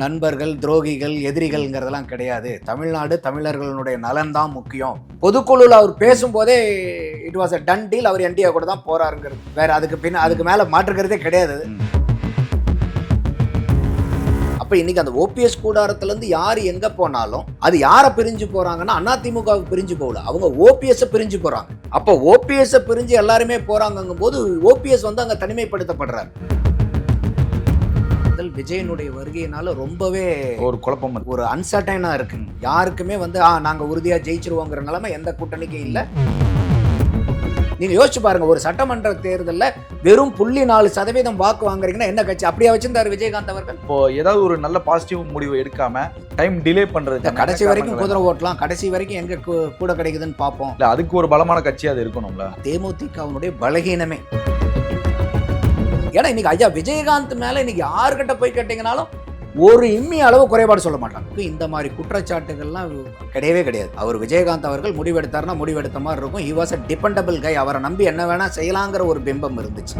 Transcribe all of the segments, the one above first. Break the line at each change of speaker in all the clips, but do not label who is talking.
நண்பர்கள் துரோகிகள் எதிரிகள்ங்கிறதெல்லாம் கிடையாது. தமிழ்நாடு தமிழர்களுடைய நலன் தான் முக்கியம். பொதுக்குழுல அவர் பேசும்போதே it was a done deal our NDA கூட தான் போறாருங்கிறது. வேற அதுக்கு பின்ன அதுக்கு மேல மாற்றுக்கிறதே கிடையாது. அப்ப இன்னைக்கு அந்த ஓபிஎஸ் கூடாரத்துல இருந்து யார் எங்க போனாலும் அது யாரை பிரிஞ்சு போறாங்கன்னா அதிமுக பிரிஞ்சு போகல. அவங்க ஓபிஎஸ் பிரிஞ்சு போறாங்க. அப்ப ஓபிஎஸ் பிரிஞ்சு எல்லாருமே போறாங்கங்கும் போது ஓபிஎஸ் வந்து அங்க தனிமைப்படுத்தப்படுறாரு. விஜயனுடைய வருகையினால ரொம்பவே
ஒரு குழப்பம்
ஒரு அன்சர்டைனா இருக்கு. யாருக்குமே வந்து ஆ நாங்க உறுதியா ஜெயிச்சிருவோங்கிற நிலைமை எந்த கூட்டணிக்கும் இல்ல. நீங்க யோசிச்சு பாருங்க ஒரு சட்டமன்ற தேர்தல்ல வெறும் புள்ளி நாலு சதவீதம் வாக்கு வாங்குறீங்கன்னா என்ன கட்சி? அப்படியே வச்சிருந்தாரு விஜயகாந்த் அவர்கள்?
இப்போ ஏதாவது ஒரு நல்ல பாசிட்டிவ் முடிவு எடுக்காம டைம் டிலே பண்றது
கடைசி வரைக்கும் குதிரை ஓட்டலாம். கடைசி வரைக்கும் எங்க கூட கிடைக்குதுன்னு பார்ப்போம்.
இல்ல அதுக்கு ஒரு பலமான கட்சி அது இருக்கணும்ல.
தேமுதிகவுடைய பலகீனமே. ஏன்னா இன்னைக்கு ஐயா விஜயகாந்த் மேல இன்னைக்கு யாருக்கிட்ட போய் கேட்டீங்கனாலும் ஒரு இம்மி அளவு குறைபாடு சொல்ல மாட்டாங்க. இந்த மாதிரி குற்றச்சாட்டுகள்லாம் கிடையவே கிடையாது. அவர் விஜயகாந்த் அவர்கள் முடிவெடுத்தாருன்னா முடிவெடுத்த மாதிரி இருக்கும். He was a dependable guy அவரை நம்பி என்ன வேணா செய்யலாங்கிற ஒரு பிம்பம் இருந்துச்சு.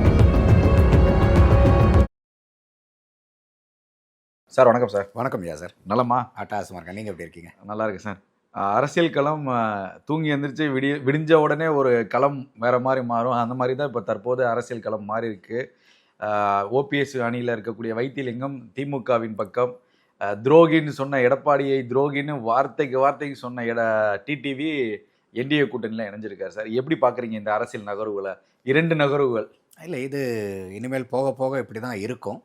சார் வணக்கம் சார்.
வணக்கம் ஐயா சார்.
நலமா?
அட்டாசமா இருக்கேன். நீங்க எப்படி இருக்கீங்க?
நல்லா இருக்கு சார். அரசியல் களம் தூங்கி எந்திரிச்சு விடிய விடிஞ்ச உடனே ஒரு களம் வேற மாதிரி மாறும். அந்த மாதிரி தான் இப்போ தற்போது அரசியல் களம் மாறி இருக்கு ஓபிஎஸ் அணியில் இருக்கக்கூடிய வைத்தியலிங்கம் திமுகவின் பக்கம். துரோகின்னு சொன்ன எடப்பாடியை துரோகின்னு வார்த்தைக்கு வார்த்தைக்கு சொன்ன எட டிடிவி என்டிஏ கூட்டணியில் இணைஞ்சிருக்காரு சார். எப்படி பார்க்குறீங்க இந்த அரசியல் நகர்வுகளை? இரண்டு நகர்வுகள்.
இல்லை இது இனிமேல் போக போக இப்படி தான் இருக்கும்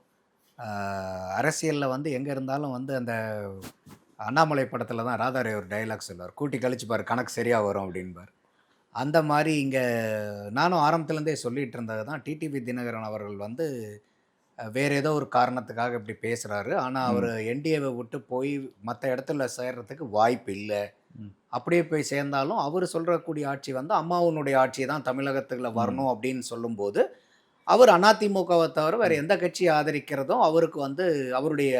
அரசியலில் வந்து எங்கே இருந்தாலும் வந்து அந்த அண்ணாமலை படத்தில் தான் ராதாரே ஒரு டைலாக் சொல்லுவார். கூட்டி கழிச்சு பார் கணக்கு சரியாக வரும் அப்படின்பார். அந்த மாதிரி இங்கே நானும் ஆரம்பத்துலேருந்தே சொல்லிட்டு இருந்தது தான். டிடிவி தினகரன் அவர்கள் வந்து வேற ஏதோ ஒரு காரணத்துக்காக இப்படி பேசுகிறாரு ஆனால் அவர் என்டிஏவை விட்டு போய் மற்ற இடத்துல சேர்றதுக்கு வாய்ப்பு இல்லை. அப்படியே போய் சேர்ந்தாலும் அவர் சொல்கிறக்கூடிய ஆட்சி வந்து அம்மாவுனுடைய ஆட்சி தான் தமிழகத்துல வரணும் அப்படின்னு சொல்லும்போது அவர் அதிமுகவை தவிர வேற எந்த கட்சியை ஆதரிக்கிறதும் அவருக்கு வந்து அவருடைய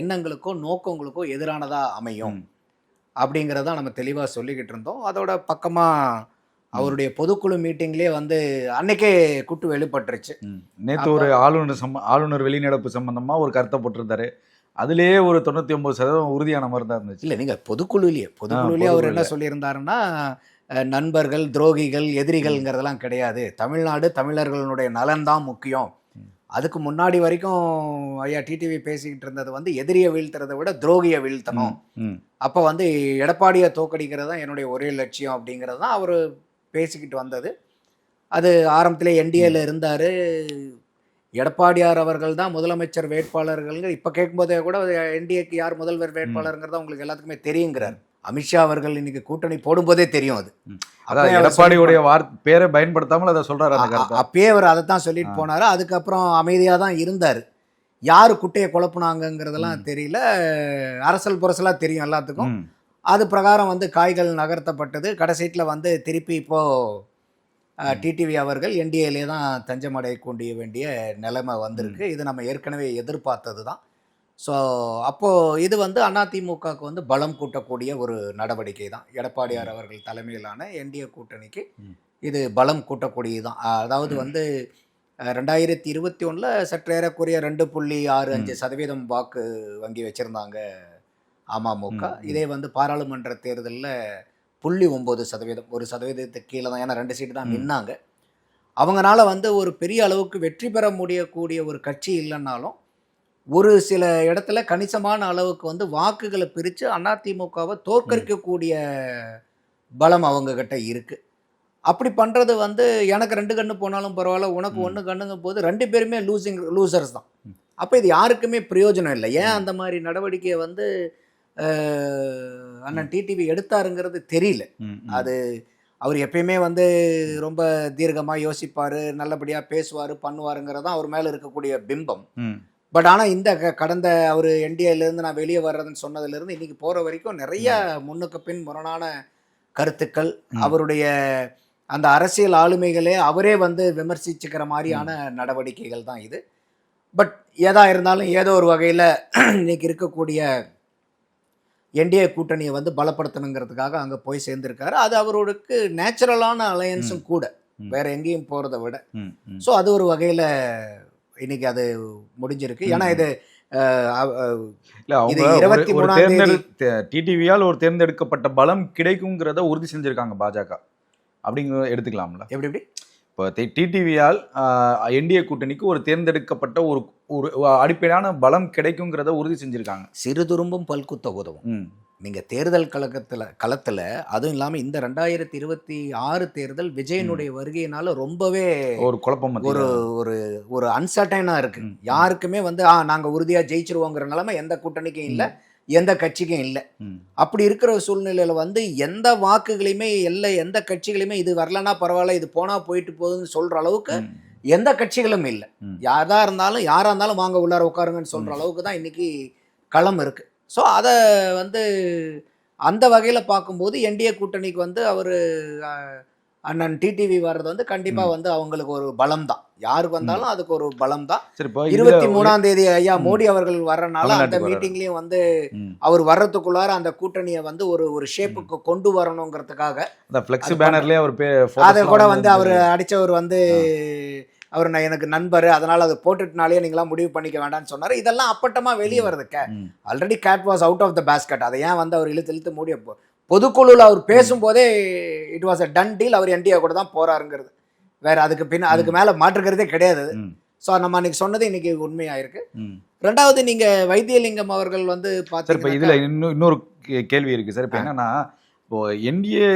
எண்ணங்களுக்கோ நோக்கங்களுக்கோ எதிரானதா அமையும்.
ம்.
அப்படிங்கிறத நம்ம தெளிவாக சொல்லிக்கிட்டு இருந்தோம் அதோட பக்கமாக அவருடைய பொதுக்குழு மீட்டிங்லேயே வந்து அன்னைக்கே குட்டு வெளிப்பட்டுருச்சு.
நேற்று ஒரு ஆளுநர் சம்ம ஆளுநர் வெளிநடப்பு சம்பந்தமா ஒரு கருத்தை போட்டிருந்தாரு. அதுலயே ஒரு தொண்ணூத்தி ஒன்பது சதவீதம் உறுதியான மாதிரி தான் இருந்துச்சு.
இல்லை நீங்கள் பொதுக்குழுலேயே பொதுக்குழுலேயே அவர் என்ன சொல்லியிருந்தாருன்னா நண்பர்கள் துரோகிகள் எதிரிகள்ங்கிறதெல்லாம் கிடையாது. தமிழ்நாடு தமிழர்களுடைய நலன் தான் முக்கியம். அதுக்கு முன்னாடி வரைக்கும் ஐயா டிடிவி பேசிக்கிட்டு இருந்தது வந்து எதிரியை வீழ்த்துறதை விட துரோகியை வீழ்த்தணும். அப்போ வந்து எடப்பாடியை தோக்கடிக்கிறது தான் என்னுடைய ஒரே லட்சியம் அப்படிங்கிறது தான் அவர் பேசிக்கிட்டு வந்தது. அது ஆரம்பத்திலே என்டிஏல இருந்தார். எடப்பாடியார் அவர்கள் தான் முதலமைச்சர் வேட்பாளர்கள் இப்போ கேட்கும்போதே கூட என்டிஏக்கு யார் முதல்வர் வேட்பாளருங்கிறத உங்களுக்கு எல்லாத்துக்குமே தெரியுங்கிறார். அமித்ஷா அவர்கள் இன்னைக்கு கூட்டணி போடும்போதே தெரியும் அது.
அதான்
அவர்
எடப்பாடியுடைய வார்த்தை பேரை பயன்படுத்தாமல் அதை சொல்றாரு
அப்பயே அவர் அதை தான் சொல்லிட்டு. போனாரு. அதுக்கப்புறம் அமைதியாக தான் இருந்தார். யார் குட்டையை குழப்புனாங்கங்கிறதெல்லாம் தெரியல. அரசல் புரசலாக தெரியும் எல்லாத்துக்கும். அது பிரகாரம் வந்து காய்கள் நகர்த்தப்பட்டது. கடைசீட்டில் வந்து திருப்பி இப்போ டிடிவி அவர்கள் என்டிஏலே தான் தஞ்சம் அடைய வேண்டிய நிலைமை வந்திருக்கு. இது நம்ம ஏற்கனவே எதிர்பார்த்தது தான். ஸோ அப்போது இது வந்து அதிமுகவுக்கு வந்து பலம் கூட்டக்கூடிய ஒரு நடவடிக்கை தான். எடப்பாடியார் அவர்கள் தலைமையிலான என்டிஏ கூட்டணிக்கு. இது பலம் கூட்டக்கூடியது தான். அதாவது வந்து ரெண்டாயிரத்தி இருபத்தி ஒன்றில் சற்றேறக்குறைய ரெண்டு புள்ளி ஆறு அஞ்சு சதவீதம் வாக்கு வங்கி வச்சுருந்தாங்க அமமுக. இதே வந்து பாராளுமன்ற தேர்தலில் புள்ளி ஒம்பது சதவீதம் ஒரு சதவீதத்துக்கு கீழே தான் ஏன்னா ரெண்டு சீட்டு தான். நின்னாங்க அவங்கனால வந்து ஒரு பெரிய அளவுக்கு வெற்றி பெற முடியக்கூடிய ஒரு கட்சி இல்லைன்னாலும் ஒரு சில இடத்துல கணிசமான அளவுக்கு வந்து வாக்குகளை பிரித்து அதிமுகவை தோற்கடிக்கக்கூடிய பலம் அவங்க கிட்ட இருக்கு அப்படி பண்ணுறது வந்து எனக்கு ரெண்டு கண்ணு போனாலும் பரவாயில்ல உனக்கு. ஒன்று கண்ணுங்க போது ரெண்டு பேருமே லூசிங் லூசர்ஸ் தான். அப்போ இது யாருக்குமே பிரயோஜனம் இல்லை ஏன் அந்த மாதிரி நடவடிக்கையை வந்து அண்ணன் டிடிவி எடுத்தாருங்கிறது தெரியல. அது அவர் எப்பயுமே வந்து ரொம்ப தீர்க்கமாக யோசிப்பார் நல்லபடியாக பேசுவார் பண்ணுவாருங்கிறது தான் அவர் மேலே இருக்கக்கூடிய பிம்பம். பட் ஆனால் இந்த க- கடந்த அவர் என்டிஏலேருந்து நான் வெளியே வர்றதுன்னு சொன்னதுலேருந்து இன்னைக்கு போகிற வரைக்கும் நிறைய முன்னுக்கு பின் முரணான கருத்துக்கள். அவருடைய அந்த அரசியல் ஆளுமைகளே அவரே வந்து விமர்சிச்சுக்கிற மாதிரியான நடவடிக்கைகள் தான் இது பட் ஏதா இருந்தாலும் ஏதோ ஒரு வகையில் இன்னைக்கு இருக்கக்கூடிய என்டிஏ கூட்டணியை வந்து பலப்படுத்தணுங்கிறதுக்காக அங்கே போய் சேர்ந்திருக்காரு. அது அவருக்கு நேச்சுரலான அலையன்ஸும் கூட. வேற எங்கேயும் போகிறத விட. ஸோ அது ஒரு வகையில் இன்னைக்கு அது முடிஞ்சிருக்கு. ஏன்னா இது அஹ், அஹ், அஹ்,
இல்ல அவங்க
இது
ஒரு-
23
ஒரு
ஆம் தேதி-
தேர்ந்தெடு டிடிவியால் ஒரு தேர்ந்தெடுக்கப்பட்ட பலம் கிடைக்குங்கிறத உறுதி செஞ்சிருக்காங்க பாஜக. அப்படிங்கிறத எடுத்துக்கலாம்ல.
எப்படி எப்படி?
இப்போ டிடிவியால் என்டிஏ கூட்டணிக்கு ஒரு தேர்ந்தெடுக்கப்பட்ட ஒரு ஒரு அடிப்படையான பலம் கிடைக்குங்கிறத உறுதி செஞ்சிருக்காங்க.
சிறு துரும்பும் பல்குத்த உதவும்.
ம்.
நீங்க தேர்தல் கழகத்துல களத்துல அதுவும் இல்லாம இந்த ரெண்டாயிரத்தி இருபத்தி ஆறு தேர்தல் விஜயனுடைய வருகையினால ரொம்பவே
ஒரு குழப்பம்
ஒரு. ஒரு ஒரு அன்சர்டைனா இருக்கு.
ம்.
யாருக்குமே வந்து ஆ நாங்க உறுதியா ஜெயிச்சிருவோங்கிற நிலைமை எந்த கூட்டணிக்கும் இல்ல. எந்த கட்சிக்கும் இல்ல. அப்படி இருக்கிற சூழ்நிலையில வந்து எந்த வாக்குகளையுமே எல்லா எந்த கட்சிகளையுமே இது வரலனா பரவாயில்ல இது போனா போயிட்டு போகுதுன்னு சொல்ற அளவுக்கு. எந்த கட்சிகளும் இல்ல
ம்.
யாரா இருந்தாலும் யாரா இருந்தாலும் வாங்க உள்ளார உட்காருங்கன்னு சொல்ற
ம்.
அளவுக்கு தான் இன்னைக்கு களம் இருக்கு ஸோ அதை வந்து அந்த வகையில பார்க்கும்போது என்டிஏ கூட்டணிக்கு வந்து அவர் அண்ணன் டிடிவி வர்றது வந்து கண்டிப்பா. வந்து அவங்களுக்கு ஒரு பலம் தான் யாருக்கு வந்தாலும் அதுக்கு ஒரு பலம் தான் இருபத்தி மூணாம் தேதி ஐயா. மோடி அவர்கள் வர்றனால அந்த. மீட்டிங்லயும் வந்து. அவர் வர்றதுக்குள்ளார அந்த கூட்டணியை வந்து ஒரு ஒரு ஷேப்புக்கு கொண்டு வரணுங்கிறதுக்காக
அந்த ஃப்ளெக்ஸ்
அது
பேனர்லயே அவர்
அதை கூட வந்து அவர் அடிச்சவர் வந்து அவர் நான் எனக்கு நண்பர் அதனால அதை போட்டுட்டுனாலே நீங்களாம் முடிவு பண்ணிக்க வேண்டாம்னு சொன்னாரு இதெல்லாம் அப்பட்டமா வெளியே வருது
ம்.
Already cat was out of the basket அதை ஏன் வந்து அவர் இழுத்து இழுத்து மூடிய போ- பொதுக்குழுல அவர் பேசும்போதே it was a done deal our NDA கூட தான் போறாருங்கிறது. வேற அதுக்கு பின்ன அதுக்கு மேல மாற்றுக்கிறதே கிடையாது. ஸோ நம்ம அன்னைக்கு சொன்னது இன்னைக்கு உண்மையாயிருக்கு. ரெண்டாவது நீங்க வைத்தியலிங்கம் அவர்கள் வந்து
சார் இப்போ இதுல இன்னும் இன்னொரு கேள்வி இருக்கு சார். இப்போ. என்னன்னா இப்போ என்டிஏ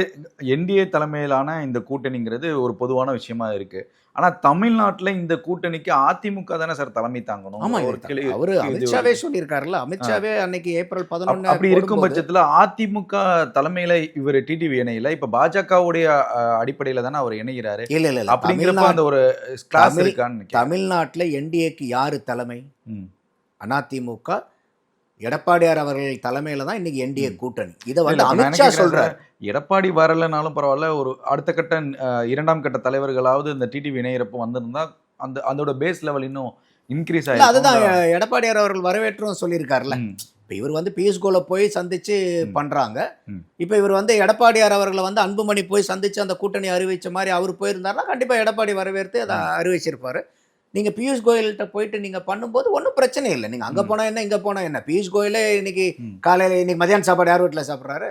என்டிஏ தலைமையிலான இந்த கூட்டணிங்கிறது ஒரு பொதுவான விஷயமா இருக்கு. ஆனா தமிழ்நாட்டுல இந்த கூட்டணிக்கு அதிமுக தானே சார் தலைமை தாங்கணும்?
ஆமா
ஒரு கேள்வி
அவரு அமித்ஷாவே சொல்லியிருக்காருல்ல. அமித்ஷாவே அன்னைக்கு ஏப்ரல் பதினொன்னு
அப்படி இருக்கும் பட்சத்துல அதிமுக தலைமையில இவர் டிடிவி இணையில இப்ப பாஜகவுடைய அடிப்படையில தானே அவர் இணைகிறாரு
இல்ல இல்ல
அப்படிங்கிறப்ப அந்த ஒரு கிளாஸ் இருக்கான்னு.
தமிழ்நாட்டுல என்டிஏக்கு யாரு தலைமை. அதிமுக எடப்பாடியார் அவர்கள் தலைமையில தான் இன்னைக்கு என்டிஏ. கூட்டணி. இதை வந்து அமித்ஷா சொல்றாரு.
எடப்பாடி வரலனாலும் பரவாயில்ல ஒரு அடுத்த கட்ட இரண்டாம் கட்ட தலைவர்களாவது இந்த டிடிவி இணையிறப்ப வந்திருந்தா அந்த அதோட பேஸ் லெவல் இன்னும் இன்க்ரீஸ்
இல்ல அதுதான் எடப்பாடியார் அவர்கள் வரவேற்றும் சொல்லியிருக்காருல்ல. இப்ப இவர் வந்து பியூஷ் கோல போய் சந்திச்சு. பண்றாங்க. இப்ப இவர் வந்து எடப்பாடியார் அவர்களை வந்து அன்புமணி போய் சந்திச்சு அந்த கூட்டணி அறிவிச்ச மாதிரி அவர் போயிருந்தாருன்னா கண்டிப்பா எடப்பாடி வரவேற்று அதை அறிவிச்சிருப்பாரு நீங்க பியூஷ் கோயல்கிட்ட போயிட்டு நீங்க பண்ணும்போது ஒன்றும் பிரச்சனை இல்லை நீங்க அங்க. போனா என்ன இங்க போனா என்ன பியூஷ் கோயலே இன்னைக்கு. காலையில இன்னைக்கு மதியானம் சாப்பாடு யார் வீட்டுல சாப்பிட்றாரு.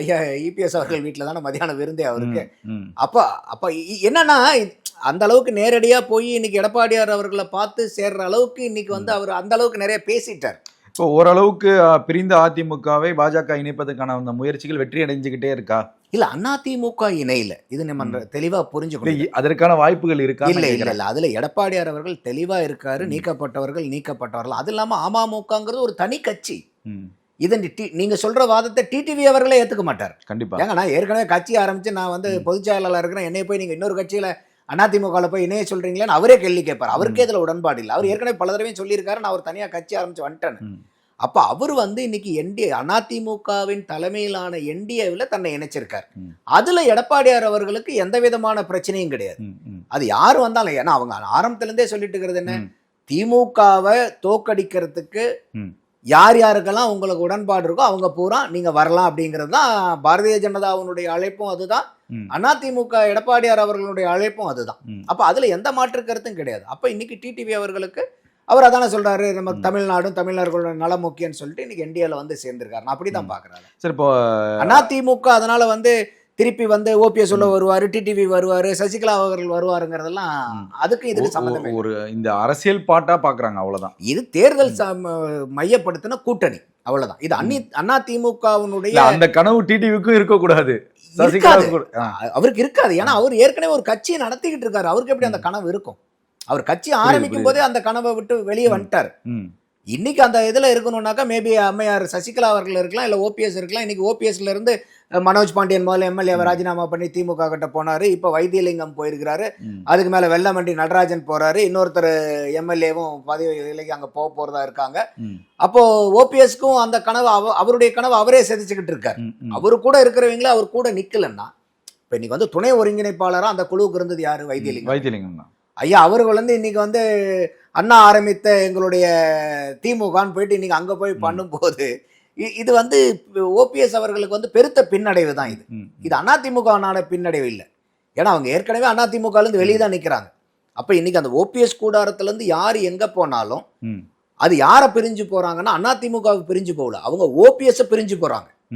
ஐயா இபிஎஸ் அவர்கள் வீட்டில் தானே மதியானம் விருந்தே அவருக்கு. அப்ப அப்ப என்னன்னா அந்த அளவுக்கு நேரடியா போய் இன்னைக்கு எடப்பாடியார் அவர்களை பார்த்து சேர்ற அளவுக்கு இன்னைக்கு வந்து அவர் அந்த அளவுக்கு நிறைய பேசிட்டார்.
இப்போ ஓரளவுக்கு பிரிந்த அதிமுகவை பாஜக இணைப்பதற்கான அந்த முயற்சிகள் வெற்றி அடைஞ்சுக்கிட்டே இருக்கா?
இல்ல அதிமுக இணையில. இது நம்ம. தெளிவா புரிஞ்சுக்கணும்
அதற்கான வாய்ப்புகள் இருக்கா
இல்ல இல்ல இல்ல. அதுல எடப்பாடியார் அவர்கள் தெளிவா இருக்காரு. நீக்கப்பட்டவர்கள் நீக்கப்பட்டவர்கள். அது இல்லாம அமமுகங்கிறது ஒரு தனி கட்சி. இதை நீ டி- நீங்க சொல்ற வாதத்தை டிடிவி அவர்களே ஏத்துக்க மாட்டார்.
கண்டிப்பா.
ஏங்க நான் ஏற்கனவே கட்சி ஆரம்பிச்சு நான் வந்து. பொதுச் செயலாளர் இருக்கிறேன். என்னைய போய் நீங்க இன்னொரு கட்சியில அதிமுகவில் போய் இணைய சொல்றீங்களேன்னு அவரே கேள்வி கேட்பார். அவருக்கே இதுல உடன்பாடு இல்லை. அவர் ஏற்கனவே பல தடவையும் சொல்லியிருக்காரு. நான் ஒரு தனியா கட்சி ஆரம்பிச்சு வந்துட்டேன் அப்ப அவர் வந்து இன்னைக்கு என்டிஏ அதிமுகவின் தலைமையிலான என்டிஏவில் தன்னை இணைச்சிருக்கார். அதுல எடப்பாடியார் அவர்களுக்கு எந்த விதமான பிரச்சனையும் கிடையாது. அது யார் வந்தாலும் ஏன்னா அவங்க ஆரம்பத்துல இருந்தே சொல்லிட்டு இருக்கிறது என்ன. திமுகவை தோக்கடிக்கிறதுக்கு. யார் யாருக்கெல்லாம் உங்களுக்கு உடன்பாடு இருக்கோ அவங்க பூரா நீங்க வரலாம் அப்படிங்கிறது தான் பாரதிய ஜனதாவினுடைய அழைப்பும் அதுதான். அதிமுக எடப்பாடியார் அவர்களுடைய அழைப்பும் அதுதான். அப்ப அதுல எந்த மாற்று கருத்தும் கிடையாது. அப்ப இன்னைக்கு டிடிவி அவர்களுக்கு அவர் அதானே சொல்றாரு நம்ம. தமிழ்நாடும் தமிழர்களோட நலம் முக்கியம்னு சொல்லிட்டு இன்னைக்கு என்டிஏல வந்து சேர்ந்திருக்காரு. நான் அப்படிதான் பாக்குறேன்.
சரி இப்போ
அதிமுக அதனால வந்து திருப்பி வந்து ஓபிஎஸ் உள்ள வருவாரு டிடிவி வருவாரு சசிகலா அவர்கள் வருவாருங்கிறதெல்லாம். அதுக்கு இதுக்கு சம்மந்தம்
ஒரு இந்த அரசியல் பாட்டா பாக்குறாங்க அவ்வளவுதான்.
இது தேர்தல் மையப்படுத்தின கூட்டணி அவ்வளவுதான். இது அன்னி அண்ணா திமுகவினுடைய
இல்ல அந்த கனவு டிடிவிக்கும் இருக்க கூடாது
இருக்காது.
சசிகலாவுக்கு கூட. ஆ,
அவருக்கு இருக்காது. ஏன்னா அவர் ஏற்கனவே ஒரு கட்சியை நடத்திக்கிட்டு இருக்காரு. அவருக்கு எப்படி அந்த கனவு இருக்கும்? அவர் கட்சி ஆரம்பிக்கும் போதே அந்த கனவை விட்டு வெளியே. வந்துட்டார்.
ம்,
இன்னைக்கு அந்த இதுல இருக்கணும்னாக்கா மேபி அம்மையார் சசிகலா அவர்கள் இருக்கலாம் இல்ல ஓபிஎஸ் இருக்கலாம். இன்னைக்கு ஓபிஎஸ்ல இருந்து அஹ், மனோஜ் பாண்டியன் முதல்ல எம்எல்ஏ ராஜினாமா பண்ணி திமுக கிட்ட போனாரு. இப்ப வைத்தியலிங்கம் போயிருக்கிறாரு. அதுக்கு மேல வெள்ளமண்டி நடராஜன் போறாரு. இன்னொருத்தர் எம்எல்ஏவும் பதவி விலைக்கு அங்க போக போறதா இருக்காங்க.
ம்,
அப்போ ஓபிஎஸ்க்கும் அந்த கனவு அவ- அவருடைய கனவு அவரே செதுச்சுக்கிட்டு இருக்காரு. அவரு கூட இருக்கிறவங்களே அவர் கூட நிக்கலன்னா இப்ப இன்னைக்கு வந்து துணை ஒருங்கிணைப்பாளரா அந்த குழுவுக்கு இருந்தது யாரு? வைத்தியலிங்கம்.
வைத்தியலிங்கம் தான்.
ஐயா அவர்கள் வந்து இன்னைக்கு வந்து அண்ணா ஆரம்பித்த எங்களுடைய திமுகன்னு போயிட்டு இன்னைக்கு அங்க போய். பண்ணும்போது இது வந்து ஓபிஎஸ் அவர்களுக்கு வந்து பெருத்த பின்னடைவு தான் இது. இது அதிமுகனான பின்னடைவு இல்லை. ஏன்னா அவங்க ஏற்கனவே அதிமுகல இருந்து வெளியே தான் நிக்கிறாங்க. அப்ப இன்னைக்கு அந்த ஓபிஎஸ் கூடாரத்துல இருந்து யார் எங்க போனாலும் அது யாரை பிரிஞ்சு போறாங்கன்னா அதிமுக பிரிஞ்சு போகல. அவங்க ஓபிஎஸ் பிரிஞ்சு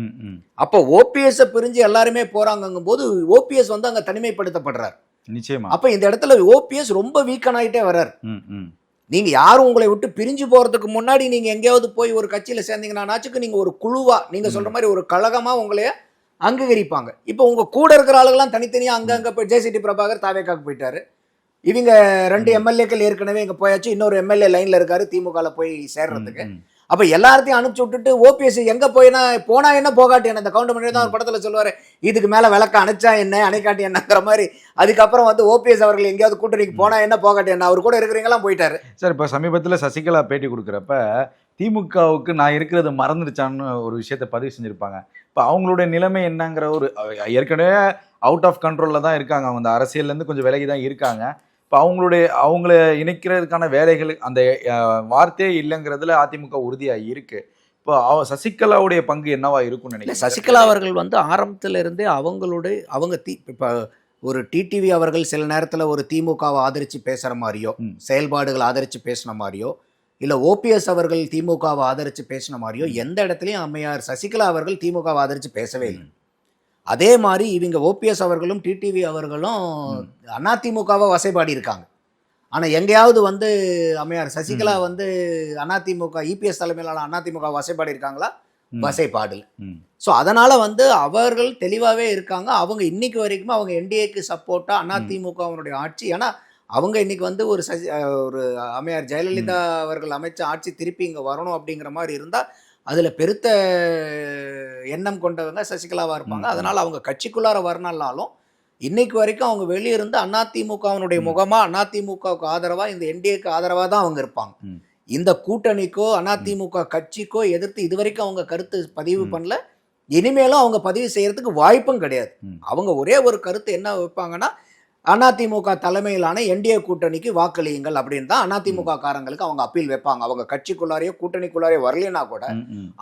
ம்
அப்போ ஓபிஎஸ் பிரிஞ்சு எல்லாருமே போறாங்கங்கும் போது ஓபிஎஸ் வந்து அங்க தனிமைப்படுத்தப்படுறார்.
நிச்சயமா.
அப்ப இந்த இடத்துல ஓபிஎஸ் ரொம்ப வீக்கன் ஆயிட்டே வர்றார்.
ம் ம்
நீங்க யாரும் உங்களை விட்டு பிரிஞ்சு போறதுக்கு முன்னாடி நீங்க எங்கேயாவது போய் ஒரு கட்சியில சேர்ந்தீங்கன்னாச்சுக்கு நீங்க ஒரு குழுவா நீங்க சொல்ற மாதிரி ஒரு கழகமா உங்களைய அங்கீகரிப்பாங்க. இப்போ உங்க கூட இருக்கிற ஆளுகெல்லாம் தனித்தனியா அங்க அங்க போய் ஜெயசிடி பிரபாகர் தாவேக்காக்கு போயிட்டாரு. இவங்க ரெண்டு எம்எல்ஏக்கள் ஏற்கனவே இங்க போயாச்சு. இன்னொரு எம்எல்ஏ லைன்ல இருக்காரு திமுகல போய் சேர்றதுக்கு. அப்ப எல்லாத்தையும் அனுப்பிச்சு விட்டுட்டு ஓபிஎஸ் எங்க போயினா போனா என்ன போகாட்டி என்ன இந்த பண்ணி தான் ஒரு படத்துல சொல்லுவாரு. இதுக்கு மேல விளக்க அணைச்சா என்ன அணைக்காட்டி என்னங்கிற மாதிரி. அதுக்கப்புறம் வந்து ஓபிஎஸ் அவர்கள் எங்கேயாவது கூட்டணிக்கு போனா என்ன போகாட்டி என்ன அவர் கூட இருக்கிறீங்களாம் போயிட்டாரு.
சார் இப்போ சமீபத்தில் சசிகலா பேட்டி கொடுக்குறப்ப திமுகவுக்கு நான் இருக்கிறது மறந்துடுச்சான்னு ஒரு விஷயத்த பதிவு செஞ்சுருப்பாங்க. இப்போ அவங்களுடைய நிலைமை என்னங்கிற ஒரு ஏற்கனவே அவுட் ஆஃப் கண்ட்ரோலில் தான் இருக்காங்க. அவங்க அந்த அரசியல்லேருந்து கொஞ்சம் விலகி தான் இருக்காங்க. இப்போ அவங்களுடைய அவங்கள இணைக்கிறதுக்கான வேலைகள் அந்த வார்த்தையே இல்லைங்கிறதுல அதிமுக உறுதியாக இருக்கு. இப்போ அவ சசிகலாவுடைய பங்கு என்னவா இருக்கும்னு நினைக்கிறேன்
சசிகலா அவர்கள் வந்து ஆரம்பத்துல இருந்தே அவங்களுடைய அவங்க தி இப்போ ஒரு டிடிவி அவர்கள் சில நேரத்துல ஒரு திமுகவை ஆதரிச்சு பேசுற மாதிரியோ. செயல்பாடுகள் ஆதரிச்சு பேசின மாதிரியோ இல்ல ஓபிஎஸ் அவர்கள் திமுகவை ஆதரிச்சு பேசின மாதிரியோ எந்த இடத்துலயும் அம்மையார் சசிகலா அவர்கள் திமுகவை ஆதரிச்சு பேசவே இல்லை. அதே மாதிரி இவங்க ஓபிஎஸ் அவர்களும் டிடிவி அவர்களும் அதிமுகவை வசைபாடி இருக்காங்க. ஆனா எங்கேயாவது வந்து அம்மையார் சசிகலா வந்து அதிமுக இபிஎஸ் தலைமையிலான அதிமுக வசைபாடி இருக்காங்களா?
ம்.
ஸோ அதனால வந்து அவர்கள் தெளிவாகவே இருக்காங்க. அவங்க இன்னைக்கு வரைக்குமே அவங்க என்டிஏக்கு சப்போர்ட்டாக அதிமுகவினுடைய ஆட்சி. ஏன்னா அவங்க இன்னைக்கு வந்து ஒரு சசி ஒரு அம்மையார் ஜெயலலிதா அவர்கள் அமைச்ச ஆட்சி திருப்பி இங்கே வரணும் அப்படிங்கிற மாதிரி இருந்தால் அதில் பெருத்த எண்ணம் கொண்டவங்க சசிகலாவாக இருப்பாங்க. அதனால அவங்க கட்சிக்குள்ளார வரணும்னாலும் இன்னைக்கு வரைக்கும் அவங்க வெளியிருந்து அதிமுகவினுடைய
ம்.
முகமாக அதிமுகவுக்கு ஆதரவாக இந்த என்டிஏக்கு ஆதரவாக தான் அவங்க இருப்பாங்க. இந்த கூட்டணிக்கோ அதிமுக கட்சிக்கோ எதிர்த்து இதுவரைக்கும் அவங்க கருத்து பதிவு. பண்ணல இனிமேலும் அவங்க பதிவு செய்யறதுக்கு வாய்ப்பும் கிடையாது. அவங்க ஒரே ஒரு கருத்து என்ன வைப்பாங்கன்னா அதிமுக தலைமையிலான என்டிஏ கூட்டணிக்கு வாக்களியுங்கள் அப்படின்னு தான் அதிமுக காரங்களுக்கு அவங்க அப்பீல் வைப்பாங்க அவங்க கட்சிக்குள்ளாரையோ கூட்டணிக்குள்ளாரையோ வரலைன்னா கூட.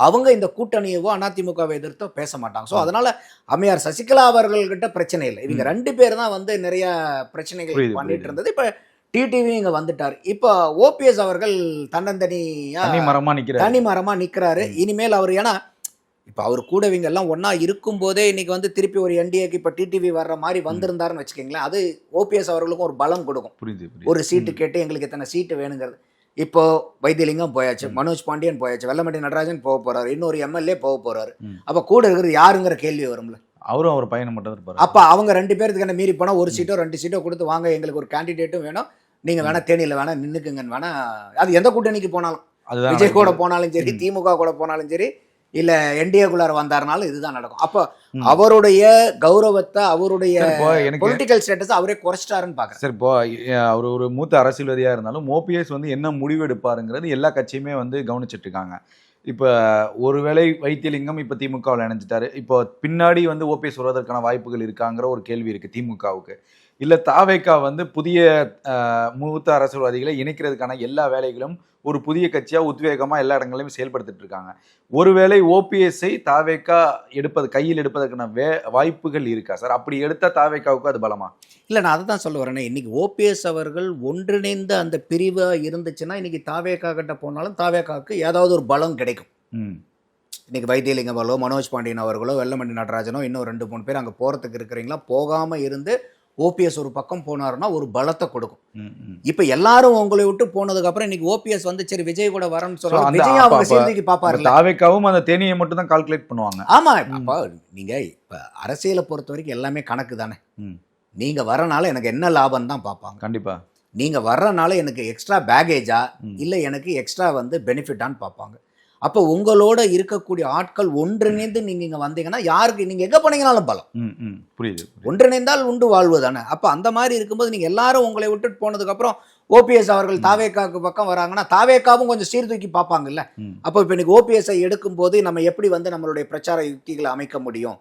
அவங்க இந்த கூட்டணியவோ அதிமுகவை எதிர்த்தோ பேச மாட்டாங்க ஸோ. அதனால அம்மையார் சசிகலா அவர்கள்கிட்ட பிரச்சனை இல்லை இவங்க. ரெண்டு பேர் தான் வந்து நிறைய பிரச்சனைகள் பண்ணிட்டு. இருந்தது இப்போ டிடிவி இங்க வந்துட்டார் இப்போ ஓபிஎஸ் அவர்கள் தன்னந்தனியா
தனி மரமா நிக்கிறாரு.
இனிமேல் அவர் ஏன்னா இப்போ அவர் கூட இவங்க எல்லாம் ஒண்ணா இருக்கும் போதே இன்னைக்கு வந்து திருப்பி ஒரு என்டிஏக்கு இப்போ டிடிவி வர்ற மாதிரி வந்திருந்தாருன்னு வச்சுக்கோங்களேன் அது ஓபிஎஸ் அவர்களுக்கும் ஒரு பலம் கொடுக்கும்
புரியுது
ஒரு சீட்டு. கேட்டு எங்களுக்கு இத்தனை சீட்டு வேணுங்கிறது இப்போ வைத்தியலிங்கம் போயாச்சு. மனோஜ் பாண்டியன் போயாச்சு வெள்ளமட்டி நடராஜன் போக போறாரு இன்னொரு எம்எல்ஏ போக போறாரு. அப்ப கூட இருக்கிறது யாருங்கிற கேள்வி வரும்ல
அவரும் அவர் பையனை மட்டும் இருப்பாரு
அப்ப அவங்க ரெண்டு பேருக்கு என்ன மீறி போனா ஒரு சீட்டோ ரெண்டு சீட்டோ கொடுத்து வாங்க எங்களுக்கு ஒரு கேண்டிடேட்டும் வேணும் நீங்க வேணா தேனியில வேணா நின்னுக்குங்கன்னு வேணா அது எந்த கூட்டணிக்கு போனாலும் விஜய் கூட. போனாலும் சரி. திமுக கூட போனாலும் சரி இல்ல என்டிஏ குள்ளார வந்தாருனாலும் இதுதான் நடக்கும். அப்ப. அவருடைய கௌரவத்தை அவருடைய பொலிட்டிக்கல் ஸ்டேட்டஸ் அவரே குறைச்சிட்டாருன்னு பாக்குறேன்.
சரி இப்போ அவர் ஒரு மூத்த அரசியல்வாதியா இருந்தாலும் ஓபிஎஸ் வந்து என்ன முடிவு எடுப்பாருங்கிறது எல்லா கட்சியுமே வந்து கவனிச்சிட்டு இருக்காங்க. இப்போ ஒருவேளை வைத்தியலிங்கம் இப்போ திமுகவில் இணைஞ்சிட்டாரு. இப்போ பின்னாடி வந்து ஓபிஎஸ் வருவதற்கான வாய்ப்புகள் இருக்காங்கிற ஒரு கேள்வி இருக்கு திமுகவுக்கு. இல்ல தாவேக்கா வந்து புதிய மூத்த அரசியல்வாதிகளை இணைக்கிறதுக்கான எல்லா வேலைகளும் ஒரு புதிய கட்சியா உத்வேகமா எல்லா இடங்களிலும் செயல்படுத்திட்டு இருக்காங்க. ஒருவேளை ஓபிஎஸ்ஐ தாவேக்கா எடுப்பது கையில் எடுப்பதற்கான வே வாய்ப்புகள் இருக்கா? சார் அப்படி எடுத்தா தாவேக்காவுக்கு அது பலமா?
இல்ல நான் அதை தான் சொல்ல வரேனே. இன்னைக்கு ஓபிஎஸ் அவர்கள் ஒன்றிணைந்த அந்த பிரிவா இருந்துச்சுன்னா இன்னைக்கு தாவேக்கா கிட்ட போனாலும் தாவேக்காவுக்கு ஏதாவது ஒரு பலம் கிடைக்கும்.
ம்.
இன்னைக்கு வைத்தியலிங்கம் அவர்களோ மனோஜ் பாண்டியன் அவர்களோ வெள்ளமண்டி நடராஜனோ இன்னும் ரெண்டு மூணு பேர் அங்கே போகிறதுக்கு இருக்கிறீங்களா? போகாமல் இருந்து ஓபிஎஸ் ஒரு பக்கம் போனாருன்னா ஒரு பலத்தை கொடுக்கும். இப்போ எல்லாரும் உங்களை விட்டு போனதுக்கப்புறம் இன்னைக்கு ஓபிஎஸ் வந்து சரி விஜய் கூட சொல்றாங்க.
அந்த
விஜய் அவங்க
இப்ப
பார்ப்பாருல்ல
தாவேக்காவும் அந்த தேனியை மட்டும் தான் கால்குலேட் பண்ணுவாங்க.
ஆமா நீங்க இப்ப அரசியலை பொறுத்த வரைக்கும் எல்லாமே கணக்கு தானே. நீங்க வரனால எனக்கு என்ன லாபம் தான் பார்ப்பாங்க
கண்டிப்பா.
நீங்க வர்றனால எனக்கு எக்ஸ்ட்ரா பேகேஜா. இல்ல எனக்கு எக்ஸ்ட்ரா வந்து பெனிஃபிட்டான்னு பார்ப்பாங்க அப்போ உங்களோட இருக்கக்கூடிய ஆட்கள் ஒன்றிணைந்து நீங்க இங்க வந்தீங்கன்னா யாருக்கு நீங்க எங்க போனீங்கனாலும் பலம்.
புரியுது.
ஒன்றிணைந்தால் உண்டு வாழ்வு தானே அப்போ அந்த மாதிரி இருக்கும்போது நீங்கள் எல்லாரும் உங்களை விட்டுட்டு போனதுக்கப்புறம் ஓபிஎஸ் அவர்கள். தாவேக்காவுக்கு பக்கம் வராங்கன்னா தாவேக்காவும் கொஞ்சம் சீர்தூக்கி பார்ப்பாங்கல்ல. அப்போ இப்போ இன்னைக்கு ஓபிஎஸ்ஐ எடுக்கும்போது நம்ம எப்படி வந்து நம்மளுடைய பிரச்சார யுக்திகளை அமைக்க முடியும்?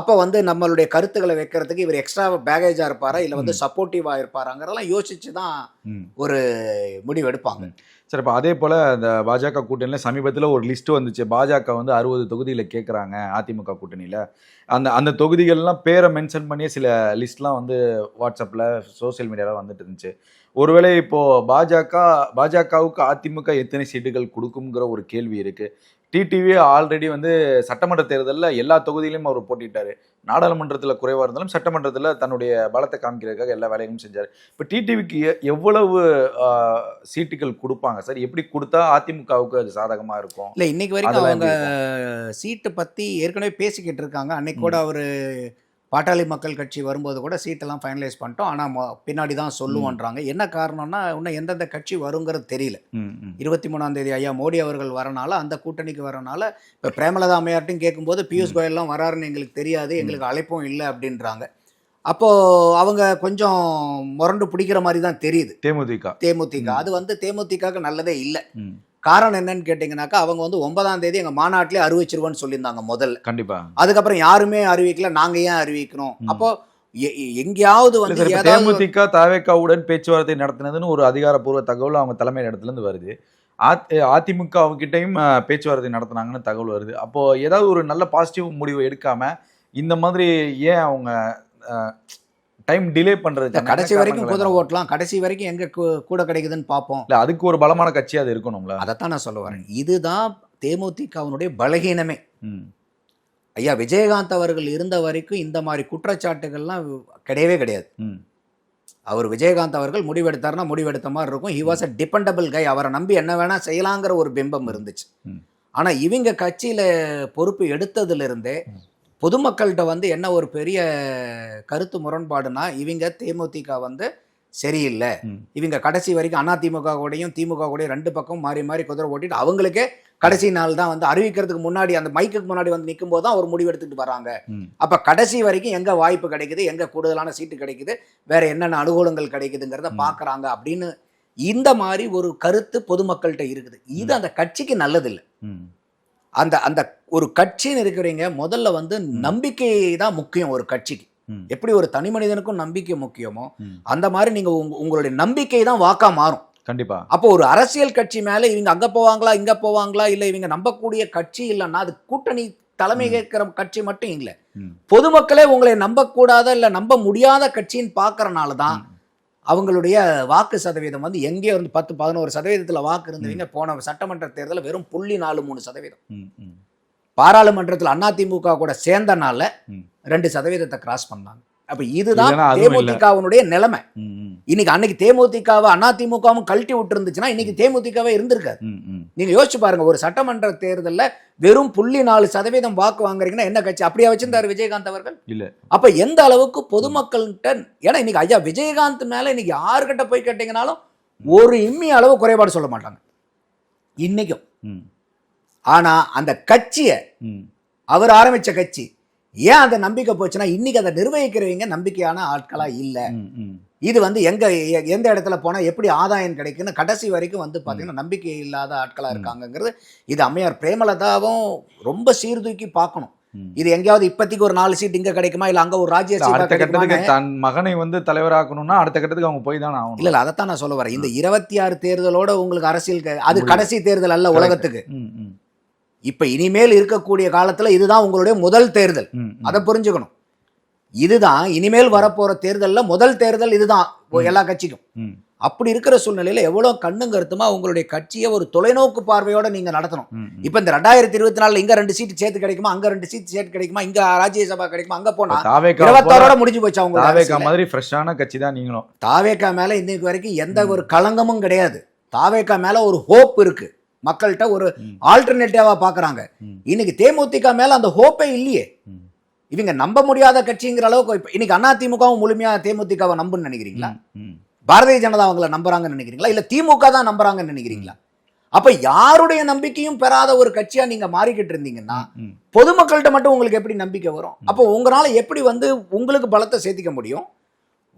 அப்போ வந்து நம்மளுடைய கருத்துக்களை வைக்கிறதுக்கு இவர் எக்ஸ்ட்ரா பேகேஜாக இருப்பாரா? இல்லை வந்து. சப்போர்ட்டிவாக இருப்பாராங்கிறதெல்லாம் யோசிச்சு தான்
ம்
முடிவு எடுப்பாங்க.
சரி இப்போ அதே போல் அந்த பாஜக கூட்டணியில் சமீபத்தில் ஒரு லிஸ்ட் வந்துச்சு. பாஜக வந்து அறுபது தொகுதியில் கேட்குறாங்க அதிமுக கூட்டணியில். அந்த அந்த தொகுதிகள்லாம் பேரை மென்ஷன் பண்ணியே சில லிஸ்ட்லாம் வந்து வாட்ஸ்அப்பில் சோஷியல் மீடியாவில் வந்துட்டு இருந்துச்சு. ஒருவேளை இப்போது பாஜக பாஜகவுக்கு அதிமுக எத்தனை சீட்டுகள் கொடுக்குங்கிற ஒரு கேள்வி இருக்குது டிடிவி ஆல்ரெடி வந்து சட்டமன்ற தேர்தலில் எல்லா தொகுதியிலும் அவர் போட்டிட்டாரு நாடாளுமன்றத்தில் குறைவாக இருந்தாலும் சட்டமன்றத்தில் தன்னுடைய பலத்தை காமிக்கிறதுக்காக எல்லா வேலைகளும் செஞ்சார். இப்போ டிடிவிக்கு எவ்வளவு சீட்டுகள் கொடுப்பாங்க சார்? எப்படி கொடுத்தா அதிமுகவுக்கு அது சாதகமாக இருக்கும்?
இல்லை இன்னைக்கு வரைக்கும் அவங்க சீட்டை பற்றி ஏற்கனவே பேசிக்கிட்டு இருக்காங்க. அன்னைக்கு கூட அவர் பாட்டாளி மக்கள் கட்சி வரும்போது கூட சீட்டெல்லாம் ஃபைனலைஸ் பண்ணிட்டோம். ஆனால் பின்னாடி தான் சொல்லுவோன்றாங்க. என்ன காரணம்னா இன்னும் எந்தெந்த கட்சி வருங்கிறது தெரியல. இருபத்தி மூணாம் தேதி ஐயா மோடி அவர்கள் வரனால அந்த கூட்டணிக்கு வரனால இப்போ பிரேமலதா அம்மையார்ட்டையும் கேட்கும்போது பியூஷ் கோயல்லாம் வராருன்னு எங்களுக்கு தெரியாது எங்களுக்கு அழைப்பும் இல்லை அப்படின்றாங்க. அப்போது அவங்க கொஞ்சம் முரண்டு பிடிக்கிற மாதிரி தான் தெரியுது.
தேமுதிக.
தேமுதிக. அது வந்து தேமுதிகவுக்கு நல்லதே இல்லை. காரணம் என்னன்னு கேட்டிங்கனாக்கா அவங்க வந்து ஒன்பதாம் தேதி எங்கள் மாநாட்டிலே அறிவிச்சிருவோன்னு சொல்லியிருந்தாங்க முதல்ல.
கண்டிப்பா.
அதுக்கப்புறம் யாருமே அறிவிக்கல நாங்கள் ஏன் அறிவிக்கணும். அப்போ எ- எங்கேயாவது வந்து
தேமுதிக தாவேக்காவுடன் பேச்சுவார்த்தை நடத்தினதுன்னு ஒரு அதிகாரப்பூர்வ தகவல் அவங்க தலைமை இடத்துல இருந்து வருது அதிமுக அவங்ககிட்டயும் பேச்சுவார்த்தை நடத்துனாங்கன்னு தகவல் வருது. அப்போ ஏதாவது ஒரு நல்ல பாசிட்டிவ் முடிவு எடுக்காம இந்த மாதிரி ஏன் அவங்க டைம் டிலே பண்றது
கடைசி வரைக்கும் குதிரை ஓட்டலாம். கடைசி வரைக்கும் எங்க கூட கிடைக்குதுன்னு பார்ப்போம்
இல்ல அதுக்கு ஒரு பலமான கட்சி அது இருக்கணும்ல.
அதைத்தான் நான் சொல்ல வரேன். இதுதான் தேமுதிகவினுடைய பலகீனமே. ஐயா விஜயகாந்த் அவர்கள் இருந்த வரைக்கும் இந்த மாதிரி குற்றச்சாட்டுகள்லாம் கிடையவே கிடையாது. அவர் விஜயகாந்த் அவர்கள் முடிவெடுத்தாருன்னா முடிவெடுத்த மாதிரி இருக்கும். He was a dependable guy அவரை நம்பி என்ன வேணா செய்யலாங்கிற ஒரு பிம்பம் இருந்துச்சு.
ம்.
ஆனா இவங்க கட்சியில பொறுப்பு எடுத்ததுல இருந்தே
ம்.
பொதுமக்கள்கிட்ட வந்து என்ன ஒரு பெரிய கருத்து முரண்பாடுனா இவங்க தேமுதிக வந்து சரியில்லை. இவங்க கடைசி வரைக்கும் அதிமுக கூடயும் திமுக கூடயும் ரெண்டு பக்கம் மாறி மாறி குதிரை ஓட்டிட்டு அவங்களுக்கே கடைசி நாள் தான் வந்து அறிவிக்கிறதுக்கு முன்னாடி அந்த மைக்குக்கு முன்னாடி வந்து நிற்கும் போது தான் ஒரு முடிவு எடுத்துட்டு வராங்க. அப்ப கடைசி வரைக்கும் எங்க வாய்ப்பு கிடைக்குது? எங்க கூடுதலான சீட்டு கிடைக்குது? வேற என்னென்ன அனுகூலங்கள் கிடைக்குதுங்கிறத. பாக்குறாங்க அப்படின்னு இந்த மாதிரி ஒரு கருத்து பொதுமக்கள்கிட்ட இருக்குது. இது அந்த கட்சிக்கு நல்லதில்லை. அந்த அந்த ஒரு கட்சின்னு இருக்கிறீங்க முதல்ல வந்து நம்பிக்கை தான் முக்கியம் ஒரு கட்சிக்கு. எப்படி ஒரு தனி மனிதனுக்கும் நம்பிக்கை முக்கியமோ. அந்த மாதிரி நீங்க உங்க- உங்களுடைய நம்பிக்கை தான் வாக்கா மாறும்
கண்டிப்பா
அப்போ ஒரு அரசியல் கட்சி மேல இவங்க அங்க போவாங்களா இங்க போவாங்களா இல்ல இவங்க நம்பக்கூடிய கட்சி இல்லைன்னா அது கூட்டணி தலைமை. கேட்கிற கட்சி மட்டும் இல்ல. பொதுமக்களே உங்களை நம்பக்கூடாத இல்ல நம்ப முடியாத கட்சின்னு பாக்குறனால தான்
ம்.
அவங்களுடைய வாக்கு சதவீதம் வந்து எங்கேயோ வந்து பத்து பதினோரு சதவீதத்துல வாக்கு இருந்தவங்க போன சட்டமன்ற தேர்தலில் வெறும் புள்ளி நாலு மூணு சதவீதம். பாராளுமன்றத்தில் அதிமுக கூட சேர்ந்தனால. ரெண்டு சதவீதத்தை கிராஸ் பண்ணாங்க அப்ப இதுதான். தேமுதிகவினுடைய நிலைமை. இன்னைக்கு அன்னைக்கு தேமுதிகவை அதிமுகவும் கழட்டி விட்டு இருந்துச்சுன்னா இன்னைக்கு தேமுதிகவே இருந்திருக்காது. நீங்க யோசிச்சு பாருங்க ஒரு சட்டமன்ற தேர்தல்ல வெறும் புள்ளி நாலு சதவீதம் வாக்கு வாங்குறீங்கன்னா என்ன கட்சி அப்படியா வச்சிருந்தாரு விஜயகாந்த் அவர்கள்
இல்ல.
அப்ப எந்த அளவுக்கு பொதுமக்கள்கிட்ட ஏன்னா இன்னைக்கு ஐயா விஜயகாந்த் மேல இன்னைக்கு யாருக்கிட்ட போய் கேட்டீங்கனாலும் ஒரு இம்மி அளவு குறைபாடு சொல்ல மாட்டாங்க இன்னைக்கும் ஆனா அந்த கட்சியை. அவர் ஆரம்பிச்ச கட்சி ஏன் அந்த நம்பிக்கை போச்சுன்னா இன்னைக்கு அதை நிர்வகிக்கிறவங்க நம்பிக்கையான ஆட்களா இல்ல. இது வந்து எங்க எந்த இடத்துல போனா எப்படி ஆதாயம் கிடைக்குன்னு கடைசி வரைக்கும் வந்து பாத்தீங்கன்னா நம்பிக்கை இல்லாத ஆட்களா. இருக்காங்கங்கிறது இது அம்மையார் பிரேமலதாவும் ரொம்ப சீர்தூக்கி பார்க்கணும். இது எங்கேயாவது இப்போதைக்கு ஒரு நாலு சீட் இங்க கிடைக்குமா இல்ல அங்க ஒரு ராஜ்யசபா
அடுத்த கட்டத்துக்கு தன் மகனை வந்து தலைவராக்கணும்னா அடுத்த கட்டத்துக்கு அவங்க போய் தானே ஆகணும்
இல்ல அதைத்தான் நான் சொல்ல வரேன் இந்த இருபத்தி ஆறு தேர்தலோட உங்களுக்கு அரசியல் அது. கடைசி தேர்தல் அல்ல. உலகத்துக்கு இப்ப இனிமேல் இருக்கக்கூடிய காலத்துல இதுதான் உங்களுடைய முதல் தேர்தல். அதை புரிஞ்சுக்கணும். இதுதான் இனிமேல் வரப்போற தேர்தல்ல முதல் தேர்தல் இதுதான். எல்லா கட்சிக்கும். அப்படி இருக்கிற சூழ்நிலையில எவ்வளவு கண்ணும் கருத்துமா உங்களுடைய கட்சியை ஒரு தொலைநோக்கு பார்வையோட நீங்க நடத்தணும். இப்ப இந்த ரெண்டாயிரத்தி இருபத்தி நாலுல இங்க ரெண்டு சீட் சேர்த்து கிடைக்குமா அங்க ரெண்டு சீட் சேர்த்து கிடைக்குமா இங்க ராஜ்யசபா கிடைக்குமா அங்க போனா இருபத்தாறோட முடிஞ்சு போச்சு அவங்க
தாவேக்கா மாதிரி ஃப்ரெஷ்ஷான கட்சி தான் நீங்களும்.
தாவேக்கா மேல இன்னைக்கு வரைக்கும் எந்த ஒரு களங்கமும் கிடையாது. தாவேக்கா மேல ஒரு ஹோப் இருக்கு. மக்கள்கிட்ட ஒரு. ஆல்டர்னேட்டிவா பாக்குறாங்க. இன்னைக்கு தேமுதிக மேல அந்த ஹோப்பே இல்லையே. இவங்க நம்ப முடியாத கட்சிங்கிற அளவுக்கு இப்ப இன்னைக்கு அதிமுகவும் முழுமையா தேமுதிகவை நம்புன்னு நினைக்கிறீங்களா. பாரதிய ஜனதா அவங்கள நம்புறாங்கன்னு நினைக்கிறீங்களா? இல்ல திமுக தான் நம்புறாங்கன்னு நினைக்கிறீங்களா? அப்ப யாருடைய நம்பிக்கையும் பெறாத ஒரு கட்சியா நீங்க மாறிக்கிட்டு இருந்தீங்கன்னா பொதுமக்கள்கிட்ட மட்டும் உங்களுக்கு எப்படி நம்பிக்கை வரும்? அப்போ உங்களால எப்படி வந்து உங்களுக்கு பலத்தை சேர்த்திக்க முடியும்?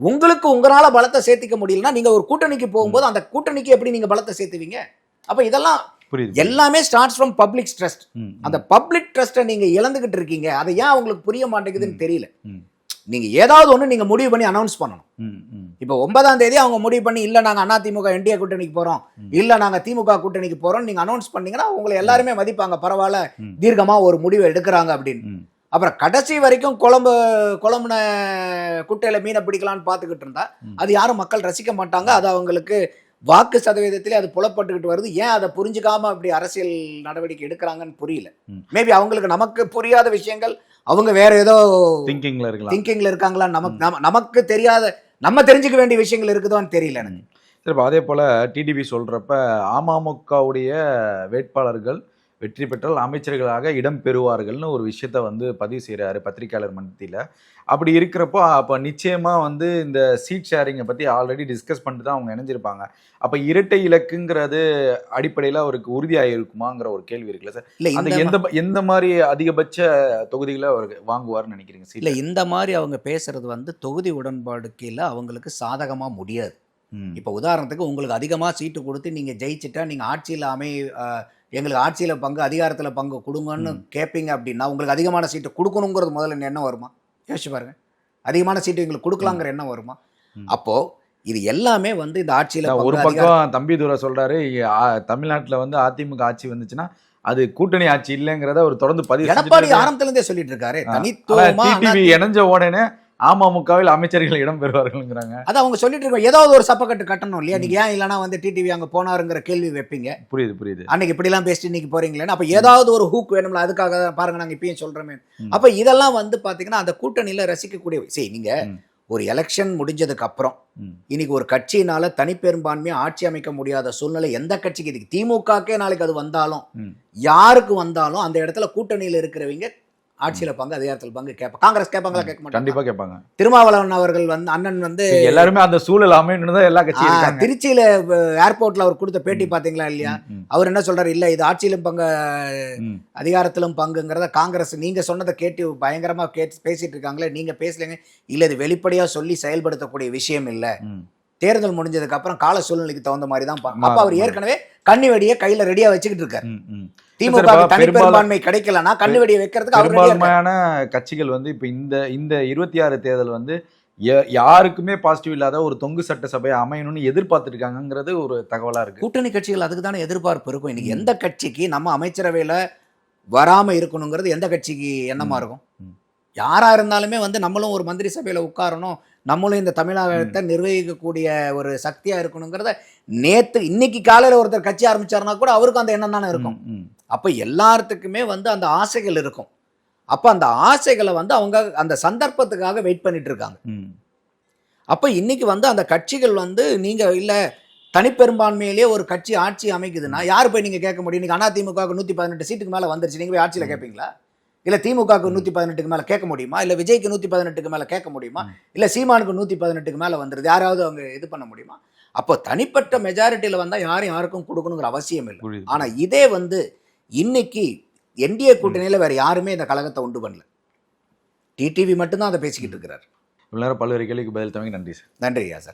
உங்களுக்கு உங்களால பலத்தை சேர்த்திக்க முடியலன்னா நீங்க ஒரு கூட்டணிக்கு போகும்போது அந்த கூட்டணிக்கு எப்படி நீங்க பலத்தை சேர்த்துவீங்க? அப்ப இதெல்லாம்
புரியுது
எல்லாமே ஸ்டார்ட்ஸ் ஃப்ரம் பப்ளிக் ட்ரஸ்ட். அந்த பப்ளிக் ட்ரஸ்ட்டை நீங்க இழந்துகிட்டு இருக்கீங்க அதை ஏன் உங்களுக்கு புரிய மாட்டேங்குதுன்னு தெரியல
ம்.
நீங்க ஏதாவது ஒண்ணு நீங்க முடிவு பண்ணி அனௌன்ஸ் பண்ணணும். இப்போ ஒன்பதாம் தேதி அவங்க முடிவு பண்ணி இல்ல நாங்க அதிமுக என்டிஏ கூட்டணிக்கு போறோம்
ம்.
இல்ல நாங்க திமுக கூட்டணிக்கு போறோம் நீங்க அனௌன்ஸ் பண்ணீங்கன்னா உங்களை எல்லாருமே மதிப்பாங்க பரவாயில்ல
ம்.
தீர்க்கமா ஒரு முடிவு எடுக்கிறாங்க அப்படின்னு. அப்புறம் கடைசி வரைக்கும் குழம்பு குழம்புன குட்டையில மீனை பிடிக்கலாம்னு பார்த்துக்கிட்டு இருந்தா. அது யாரும் மக்கள் ரசிக்க மாட்டாங்க அது அவங்களுக்கு வாக்கு சதவீதத்திலே அது புலப்பட்டுக்கிட்டு வருது. ஏன் அதை புரிஞ்சுக்காம அப்படி அரசியல் நடவடிக்கை எடுக்கிறாங்கன்னு புரியல. மேபி அவங்களுக்கு நமக்கு புரியாத விஷயங்கள் அவங்க வேற ஏதோ
திங்கிங்ல இருக்கலாம்.
திங்கிங்ல இருக்காங்களா நமக்கு நம- நமக்கு தெரியாத நம்ம தெரிஞ்சுக்க வேண்டிய விஷயங்கள் இருக்குதோன்னு தெரியல எனக்கு.
சரி அதே போல் டிடிவி சொல்கிறப்ப அமமுகவுடைய வேட்பாளர்கள் வெற்றி பெற்றால் அமைச்சர்களாக இடம் பெறுவார்கள்னு ஒரு விஷயத்த வந்து பதிவு செய்கிறாரு பத்திரிகையாளர் மன்றத்தில். அப்படி இருக்கிறப்போ அப்போ நிச்சயமாக வந்து இந்த சீட் ஷேரிங்கை பற்றி ஆல்ரெடி டிஸ்கஸ் பண்ணிட்டு தான் அவங்க இணைஞ்சிருப்பாங்க. அப்போ இரட்டை இலக்குங்கிறது அடிப்படையில் அவருக்கு உறுதியாக இருக்குமாங்கிற ஒரு கேள்வி இருக்குல்ல சார்?
இல்ல
அந்த
இந்த
எந்த எந்த மாதிரி அதிகபட்ச தொகுதிகளை அவர் வாங்குவார்னு நினைக்கிறீங்க
இல்ல இந்த மாதிரி அவங்க பேசுறது வந்து தொகுதி உடன்பாடு கீழே அவங்களுக்கு சாதகமா முடியாது. இப்போ உதாரணத்துக்கு உங்களுக்கு அதிகமாக சீட்டு கொடுத்து நீங்கள் ஜெயிச்சிட்டா நீங்கள் ஆட்சியில் அமை எங்களுக்கு ஆட்சியில் பங்கு அதிகாரத்தில் பங்கு கொடுங்கன்னு. கேட்பீங்க அப்படின்னா உங்களுக்கு அதிகமான சீட்டு கொடுக்கணுங்கிறது முதல்ல எண்ணம் வருமா யோசிச்சு பாருங்க அதிகமான சீட்டு எங்களுக்கு கொடுக்கலாங்கிற எண்ணம் வருமா. அப்போ இது எல்லாமே வந்து இந்த ஆட்சியில்
ஒரு பக்கம் தம்பி துரை சொல்றாரு தமிழ்நாட்டுல வந்து அதிமுக ஆட்சி வந்துச்சுன்னா அது கூட்டணி ஆட்சி இல்லைங்கிறத அவர் தொடர்ந்து பதிவு
எடப்பாடி
செஞ்சுட்டு
ஆரம்பத்துல இருந்தே சொல்லிட்டு இருக்காரு. தனித்துவமா
இணைஞ்ச உடனே அமமுகவில் அமைச்சர்கள் இடம் பெறுவார்கள்ங்கிறாங்க
அது அவங்க சொல்லிட்டு இருக்காங்க ஏதாவது ஒரு சப்பக்கட்டு கட்டணும் இல்லையா நீங்க ஏன் இல்லைன்னா வந்து டிடிவி அங்க போனாருங்கிற கேள்வி வைப்பீங்க
புரியுது புரியுது
அன்னைக்கு இப்படிலாம் பேசிட்டு இன்னைக்கு போறீங்களேன்னு அப்ப ஏதாவது ஒரு ஹூக் வேணும்ல அதுக்காக தான் பாருங்க நாங்க இப்பயும் சொல்றோமே. அப்ப இதெல்லாம் வந்து பாத்தீங்கன்னா அந்த கூட்டணியில ரசிக்கக்கூடிய சரி நீங்க
ம்.
ஒரு எலெக்ஷன் முடிஞ்சதுக்கு அப்புறம். இன்னைக்கு ஒரு கட்சியினால தனிப்பெரும்பான்மையா ஆட்சி அமைக்க முடியாத சூழ்நிலை எந்த கட்சிக்கு இதுக்கு திமுகக்கே நாளைக்கு அது வந்தாலும். யாருக்கு வந்தாலும் அந்த இடத்துல கூட்டணியில இருக்கிறவங்க ஆட்சியில பங்கு அதிகாரத்தில் பங்கு கேட்ப காங்கிரஸ் கேட்பாங்களா கேட்க மாட்டாங்க
கண்டிப்பா கேட்பாங்க
திருமாவளவன் அவர்கள் வந்து அண்ணன் வந்து
எல்லாருமே அந்த சூழல் அமையணும் தான் எல்லா கட்சியும்
திருச்சியில ஏர்போர்ட்ல அவர் கொடுத்த பேட்டி பாத்தீங்களா இல்லையா அவர் என்ன சொல்றாரு இல்ல இது ஆட்சியிலும் பங்கு. அதிகாரத்திலும் பங்குங்கிறத காங்கிரஸ் நீங்க சொன்னதை கேட்டு பயங்கரமா கேட்டு பேசிட்டு இருக்காங்களே நீங்க பேசலைங்க இல்ல இது வெளிப்படையா சொல்லி செயல்படுத்தக்கூடிய விஷயம் இல்ல. தேர்தல் முடிஞ்சதுக்கு அப்புறம் கால சூழ்நிலைக்கு தகுந்த மாதிரி தான் அப்ப அவர். ஏற்கனவே கண்ணி வெடியை கையில ரெடியா வச்சுக்கிட்டு இருக்காரு. திமுக தனிப்பெரும்பான்மை கிடைக்கலன்னா கண்ணி வெடியை வைக்கிறதுக்கு.
பெரும்பான்மையான கட்சிகள் வந்து இப்ப இந்த இந்த இருபத்தி ஆறு தேர்தல் வந்து யாருக்குமே பாசிட்டிவ் இல்லாத ஒரு தொங்கு சட்டசபை அமையணும்னு எதிர்பார்த்துட்டு இருக்காங்கங்கிறது ஒரு தகவலா இருக்கு
கூட்டணி கட்சிகள் அதுக்கு தானே எதிர்பார்ப்பு இருக்கும் இன்னைக்கு. எந்த கட்சிக்கு நம்ம அமைச்சரவையில வராம இருக்கணுங்கிறது எந்த கட்சிக்கு எண்ணமா
ம்.
இருக்கும். யாரா இருந்தாலுமே வந்து நம்மளும் ஒரு மந்திரி சபையில உட்காரணும் நம்மளும் இந்த தமிழகத்தை நிர்வகிக்கக்கூடிய ஒரு சக்தியா இருக்கணுங்கிறத நேத்து இன்னைக்கு காலையில ஒருத்தர் கட்சி ஆரம்பிச்சாருன்னா கூட அவருக்கும் அந்த எண்ணம் தானே இருக்கும். அப்ப எல்லாத்துக்குமே வந்து அந்த ஆசைகள் இருக்கும். அப்ப அந்த ஆசைகளை வந்து அவங்க அந்த சந்தர்ப்பத்துக்காக வெயிட் பண்ணிட்டு இருக்காங்க. அப்ப இன்னைக்கு வந்து அந்த கட்சிகள் வந்து நீங்க இல்ல தனிப்பெரும்பான்மையிலேயே ஒரு கட்சி ஆட்சி அமைக்குதுன்னா யார் போய் நீங்க கேட்க முடியும்? இன்னைக்கு அதிமுக நூத்தி பதினெட்டு சீட்டுக்கு மேல வந்துருச்சு. நீங்க போய் ஆட்சியில. கேட்பீங்களா? இல்ல திமுகவுக்கு நூத்தி பதினெட்டுக்கு மேல கேட்க முடியுமா? இல்ல விஜய்க்கு நூத்தி பதினெட்டுக்கு மேல கேட்க முடியுமா. இல்ல சீமானுக்கு நூத்தி பதினெட்டுக்கு மேல வந்துருது. யாராவது அவங்க இது பண்ண முடியுமா? அப்போ தனிப்பட்ட மெஜாரிட்டியில வந்தா யாரும் யாருக்கும் கொடுக்கணுங்கிற அவசியம் இல்லை.
புரியுது.
ஆனா இதே வந்து இன்னைக்கு என்டிஏ கூட்டணியில வேற யாருமே இந்த கழகத்தை உண்டு பண்ணல. டிடிவி மட்டும்தான் அதை பேசிக்கிட்டு இருக்கிறார்.
இவ்வளவு நேரம் பல்வேறு கேள்விக்கு பதில் தவங்க நன்றி சார்.
நன்றி ஐயா சார்.